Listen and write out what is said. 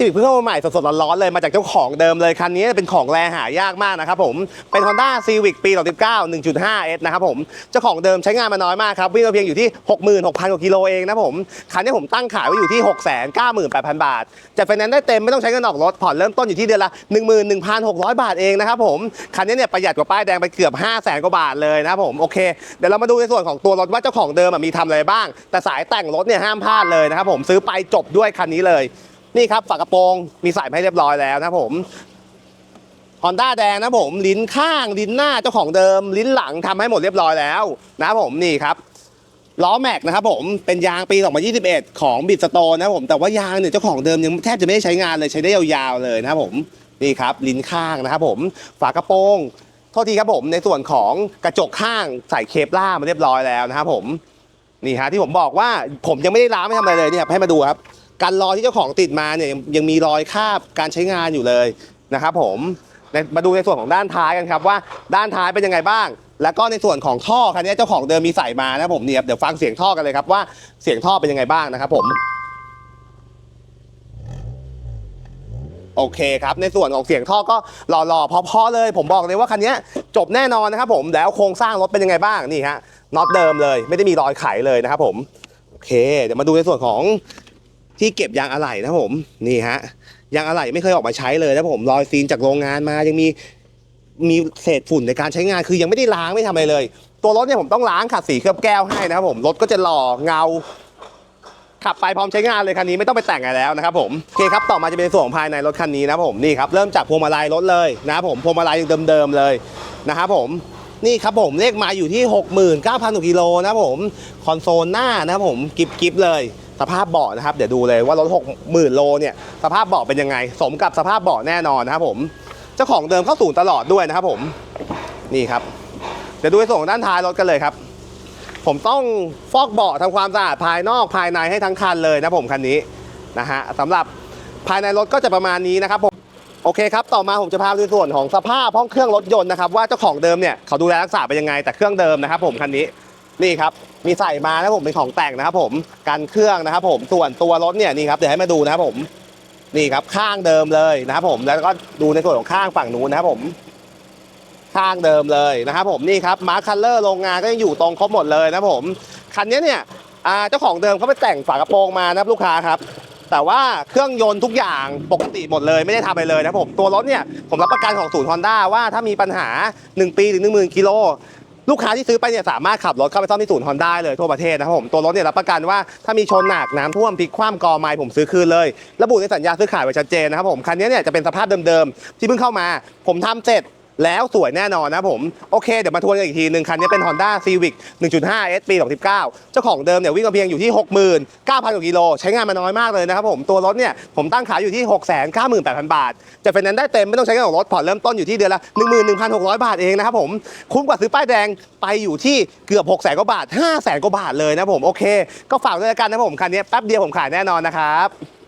ซีวิกเพิ่งเข้ามาใหม่สดๆร้อนๆเลยมาจากเจ้าของเดิมเลยคันนี้เป็นของแรหายากมากนะครับผมเป็น Honda Civic ปี2019 1.5S นะครับผมเจ้าของเดิมใช้งานมาน้อยมากครับวิ่งมาเพียงอยู่ที่ 66,000กว่ากิโลเองนะผมคันนี้ผมตั้งขายไว้อยู่ที่ 698,000 บาทจัดไฟแนนซ์ได้เต็มไม่ต้องใช้เงินออกรถผ่อนเริ่มต้นอยู่ที่เดือนละ 11,600 บาทเองนะครับผมคันนี้เนี่ยประหยัดกว่าป้ายแดงไปเกือบ 500,000กว่าบาทเลยนะครับผมโอเคเดี๋ยวเรามาดูในส่วนของตัวรถว่าเจ้าของเดิมมีทำอะไรบ้าง แต่สายแต่งรถเนี่ยห้ามพลาดเลยนะครับผมซื้อไปจบด้วยคันนี้เลย นี่ครับฝากระโปรงมีใส่ให้เรียบร้อยแล้วนะผมฮอนด้าแดงนะผมลิ้นข้างลิ้นหน้าเจ้าของเดิม ลิ้นหลังทำให้หมดเรียบร้อยแล้วนะผมนี่ครับล้อแม็กนะครับผมเป็นยางปี 2021 ของบิดสโตนนะครับผมแต่ว่ายางเนี่ยเจ้าของเดิมยังแทบจะไม่ได้ใช้งานเลยใช้ได้ยาวๆเลยนะครับผมนี่ครับลิ้นข้างนะครับผมฝากระโปรงโทษทีครับผมในส่วนของกระจกข้างใส่เคปล่ามาเรียบร้อยแล้วนะครับผมนี่ฮะที่ผมบอกว่าผมยังไม่ได้ล้างไม่ทำอะไรเลยเนี่ยครับให้มาดูครับ การรอยที่เจ้าของติดมาเนี่ยยังยังมีรอยคราบการใช้งานอยู่เลยนะครับผมในมาดูในส่วนของด้านท้ายกันครับว่าด้านท้ายเป็นยังไงบ้าง แล้วก็ในส่วนของท่อคันนี้เจ้าของเดิมมีใส่มานะผมเนี่ยครับเดี๋ยวฟังเสียงท่อกันเลยครับว่าเสียงท่อเป็นยังไงบ้างนะครับผมโอเคครับในส่วนของเสียงท่อก็หล่อๆพอๆเลย ผมบอกเลยว่าคันนี้จบแน่นอนนะครับผมแล้วโครงสร้างรถเป็นยังไงบ้างนี่ฮะน็อตเดิมเลย ไม่ได้มีรอยไขเลยนะครับผมโอเค เดี๋ยวมาดูในส่วนของ ที่เก็บยางอะไหล่นะผมนี่ฮะยางอะไหล่ไม่เคยออกมาใช้เลยนะผมรอยซีนจากโรงงานมายังมีมีเศษฝุ่นในการใช้งานคือยังไม่ได้ล้างไม่ทำอะไรเลย ตัวรถเนี่ยผมต้องล้างขัดสีเคลือบแก้วให้นะครับผมรถก็จะหล่อเงา ขับไปพร้อมใช้งานเลยคันนี้ไม่ต้องไปแต่งอะไรแล้วนะครับผมโอเคครับต่อมาจะเป็นส่วนของภายในรถคันนี้นะผมนี่ครับเริ่มจากพวงมาลัยรถเลยนะครับผมพวงมาลัยยังเดิมๆเลยนะครับผมนี่ครับผมเลขมาอยู่ที่ 69,000กิโลนะผม คอนโซลหน้านะผมกิบกิบเลย สภาพเบาะนะครับเดี๋ยวดูเลยว่ารถ60,000 โลเนี่ยสภาพเบาะเป็นยังไง สมกับสภาพเบาะแน่นอนนะครับผมเจ้าของเดิมเข้าศูนย์ตลอดด้วยนะครับผมนี่ครับ เดี๋ยวดูในส่วนของด้านท้ายรถกันเลยครับ ผมต้องฟอกเบาะทำความสะอาดภายนอกภายในให้ทั้งคันเลยนะผมคันนี้นะฮะสำหรับภายในรถก็จะประมาณนี้นะครับผมโอเคครับ ต่อมาผมจะพาดูส่วนของสภาพห้องเครื่องรถยนต์นะครับว่าเจ้าของเดิมเนี่ยเขาดูแลรักษาเป็นยังไง แต่เครื่องเดิมนะครับผมคันนี้ นี่ครับมีใส่มานะผมเป็นของแต่งนะครับผมกันเครื่องนะครับผมส่วนตัวรถเนี่ยนี่ครับเดี๋ยวให้มาดูนะครับผมนี่ครับข้างเดิมเลยนะครับผมแล้วก็ดูในส่วนของข้างฝั่งนู้นนะครับผม ข้างเดิมเลยนะครับผมนี่ครับมาร์คคัลเลอร์โรงงานก็ยังอยู่ตรงครบหมดเลยนะครับผมคันนี้เนี่ยเจ้าของเดิมเขาไปแต่งฝากระโปรงมานะครับลูกค้าครับ แต่ว่าเครื่องยนต์ทุกอย่างปกติหมดเลยไม่ได้ทำอะไรเลยนะครับผมตัวรถเนี่ยผมรับประกันของศูนย์ฮอนด้าว่าถ้ามีปัญหา 1 ปีถึง 1 0,000 กิโล ลูกค้าที่ซื้อไปเนี่ยสามารถขับรถเข้าไปซ่อมที่ศูนย์ฮอนด้าเลยทั่วประเทศนะครับผมตัวรถเนี่ยรับประกันว่าถ้ามีชนหนักน้ำท่วมพลิกคว่ำกอไม้ผมซื้อคืนเลย ระบุในสัญญาซื้อขายไว้ชัดเจนนะครับผมคันนี้เนี่ยจะเป็นสภาพเดิมๆที่เพิ่งเข้ามา ผมทำเสร็จ แล้วสวยแน่นอนนะผม โอเค เดี๋ยวมาทวนกันอีกทีหนึ่งคันนี้เป็น Honda Civic 1.5 S ปี 2019 เจ้าของเดิมเนี่ยวิ่งมาเพียงอยู่ที่ 69,000กว่ากิโล ใช้งานมาน้อยมากเลยนะครับผม ตัวรถเนี่ยผมตั้งขายอยู่ที่ 698,000 บาท จะเป็นนั้นได้เต็มไม่ต้องใช้เงินของรถผ่อนเริ่มต้นอยู่ที่เดือนละ 11,600 บาทเองนะครับผมคุ้มกว่าซื้อป้ายแดงไปอยู่ที่เกือบ 600,000กว่าบาท 500,000กว่าบาทเลยนะผมโอเค ก็ฝากด้วยกันนะผมคันนี้แป๊บเดียวผมขายแน่นอนนะครับ